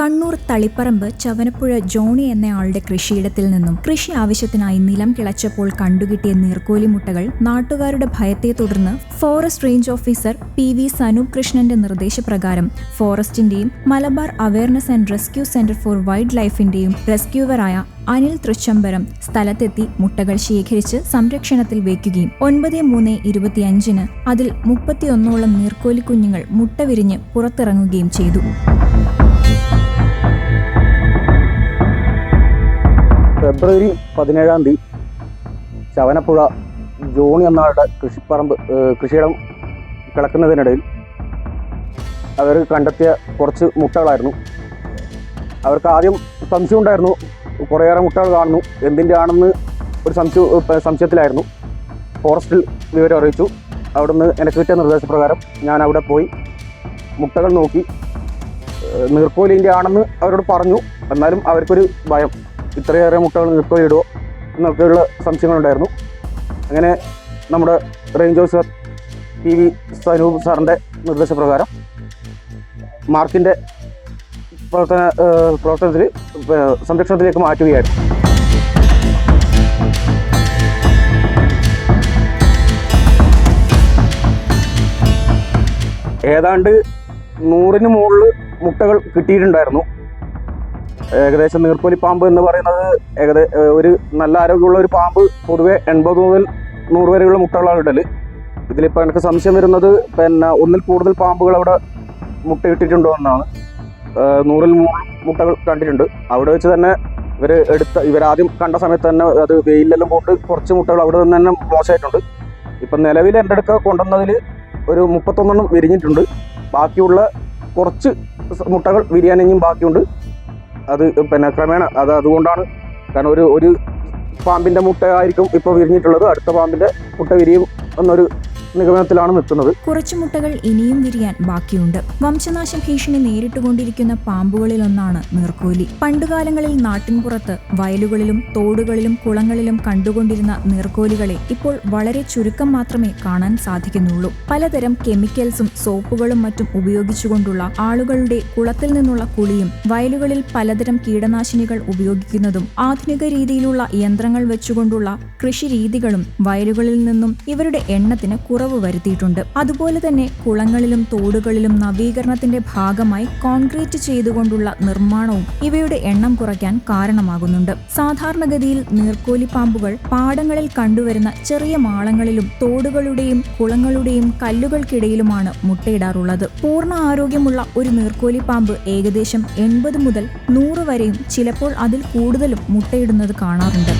Kannur Taliparamba ചവനപ്പുഴ Johnny എന്നയാളുടെ കൃഷിയിടത്തിൽ നിന്നും കൃഷി ആവശ്യത്തിനായി നിലം കിളച്ചപ്പോൾ കണ്ടുകിട്ടിയ നീർക്കോലി മുട്ടകൾ നാട്ടുകാരുടെ ഭയത്തെ തുടർന്ന് forest range officer P V Sanoop കൃഷ്ണന്റെ നിർദ്ദേശപ്രകാരം ഫോറസ്റ്റിന്റെയും Malabar awareness and rescue centre for wild ലൈഫിന്റെയും റെസ്ക്യൂവറായ അനിൽ തൃച്ചംബരം സ്ഥലത്തെത്തി മുട്ടകൾ ശേഖരിച്ച് സംരക്ഷണത്തിൽ വയ്ക്കുകയും ഒൻപത് മൂന്ന് ഇരുപത്തിയഞ്ചിന് അതിൽ മുപ്പത്തിയൊന്നോളം നീർക്കോലി കുഞ്ഞുങ്ങൾ മുട്ട വിരിഞ്ഞ് പുറത്തിറങ്ങുകയും ചെയ്തു. ഫെബ്രുവരി പതിനേഴാം തീയതി ചവനപ്പുഴ ജോണി എന്നാളുടെ കൃഷിപ്പറമ്പ് കൃഷിയിടം കിടക്കുന്നതിനിടയിൽ അവർ കണ്ടെത്തിയ കുറച്ച് മുട്ടകളായിരുന്നു. അവർക്ക് ആദ്യം സംശയം ഉണ്ടായിരുന്നു കുറേയേറെ മുട്ടകൾ കാണുന്നു എന്തിന്റെ ആണെന്ന് ഒരു സംശയ സംശയത്തിലായിരുന്നു. ഫോറസ്റ്റിൽ വിവരം അറിയിച്ചു. അവിടുന്ന് എനിക്ക് കിട്ടിയ നിർദ്ദേശപ്രകാരം ഞാൻ അവിടെ പോയി മുട്ടകൾ നോക്കി നീർക്കോലിന്റെ ആണെന്ന് അവരോട് പറഞ്ഞു. എന്നാലും അവർക്കൊരു ഭയം. ഇത്രയേറെ മുട്ടകൾ നിൽക്കോ ഇടുമോ എന്നൊക്കെയുള്ള സംശയങ്ങളുണ്ടായിരുന്നു. അങ്ങനെ നമ്മുടെ range officer P V Sanoop സാറിന്റെ നിർദ്ദേശപ്രകാരം മാർക്കിന്റെ പ്രവർത്തന പ്രവർത്തനത്തിൽ സംരക്ഷണത്തിലേക്ക് മാറ്റുകയായിരുന്നു. ഏതാണ്ട് നൂറിന് മുകളിൽ മുട്ടകൾ കിട്ടിയിട്ടുണ്ടായിരുന്നു. ഏകദേശം നീർപ്പൊലി പാമ്പ് എന്ന് പറയുന്നത് ഏകദേശം ഒരു നല്ല ആരോഗ്യമുള്ള ഒരു പാമ്പ് പൊതുവേ എൺപത് മുതൽ നൂറ് വരെയുള്ള മുട്ടകളാണ് ഇടൽ. ഇതിലിപ്പോൾ എനിക്ക് സംശയം വരുന്നത് പിന്നെ ഒന്നിൽ കൂടുതൽ പാമ്പുകൾ അവിടെ മുട്ടയിട്ടിട്ടുണ്ടോ എന്നാണ്. നൂറിൽ മൂന്ന് മുട്ടകൾ കണ്ടിട്ടുണ്ട്. അവിടെ വെച്ച് തന്നെ ഇവർ എടുത്ത ഇവരാദ്യം കണ്ട സമയത്ത് തന്നെ അത് വെയിലെല്ലാം പോയിട്ട് കുറച്ച് മുട്ടകൾ അവിടെ നിന്ന് തന്നെ മോശമായിട്ടുണ്ട്. ഇപ്പം നിലവിൽ എന്റെ അടുക്ക കൊണ്ടുവന്നതിൽ ഒരു മുപ്പത്തൊന്നെണ്ണം വിരിഞ്ഞിട്ടുണ്ട്. ബാക്കിയുള്ള കുറച്ച് മുട്ടകൾ വിരിയാനെങ്കിലും ബാക്കിയുണ്ട്. അത് പിന്നെ ക്രമേണ അത് അതുകൊണ്ടാണ്. കാരണം ഒരു ഒരു പാമ്പിന്റെ മുട്ട ആയിരിക്കും ഇപ്പോൾ വിരിഞ്ഞിട്ടുള്ളത്. അടുത്ത പാമ്പിന്റെ മുട്ട വിരിയും എന്നൊരു നിഗമനത്തിലാണ് നിൽക്കുന്നത്. കുറച്ചു മുട്ടകൾ ഇനിയും വിരിയാൻ ബാക്കിയുണ്ട്. വംശനാശ ഭീഷണി നേരിട്ടുകൊണ്ടിരിക്കുന്ന പാമ്പുകളിലൊന്നാണ് നീർക്കോലി. പണ്ടുകാലങ്ങളിൽ നാട്ടിൻപുറത്ത് വയലുകളിലും തോടുകളിലും കുളങ്ങളിലും കണ്ടുകൊണ്ടിരുന്ന നീർക്കോലികളെ ഇപ്പോൾ വളരെ ചുരുക്കം മാത്രമേ കാണാൻ സാധിക്കുന്നുള്ളൂ. പലതരം കെമിക്കൽസും സോപ്പുകളും മറ്റും ഉപയോഗിച്ചുകൊണ്ടുള്ള ആളുകളുടെ കുളത്തിൽ നിന്നുള്ള കുളിയും വയലുകളിൽ പലതരം കീടനാശിനികൾ ഉപയോഗിക്കുന്നതും ആധുനിക രീതിയിലുള്ള യന്ത്രങ്ങൾ വെച്ചുകൊണ്ടുള്ള കൃഷിരീതികളും വയലുകളിൽ നിന്നും ഇവരുടെ എണ്ണത്തിന് കുറവ് വരുത്തിയിട്ടുണ്ട്. അതുപോലെ തന്നെ കുളങ്ങളിലും തോടുകളിലും നവീകരണത്തിന്റെ ഭാഗമായി കോൺക്രീറ്റ് ചെയ്തുകൊണ്ടുള്ള നിർമ്മാണവും ഇവയുടെ എണ്ണം കുറയ്ക്കാൻ കാരണമാകുന്നുണ്ട്. സാധാരണഗതിയിൽ നീർക്കോലി പാമ്പുകൾ പാടങ്ങളിൽ കണ്ടുവരുന്ന ചെറിയ മാളങ്ങളിലും തോടുകളുടെയും കുളങ്ങളുടെയും കല്ലുകൾക്കിടയിലുമാണ് മുട്ടയിടാറുള്ളത്. പൂർണ ആരോഗ്യമുള്ള ഒരു നീർക്കോലി പാമ്പ് ഏകദേശം എൺപത് മുതൽ നൂറ് വരെയും ചിലപ്പോൾ അതിൽ കൂടുതലും മുട്ടയിടുന്നത് കാണാറുണ്ട്.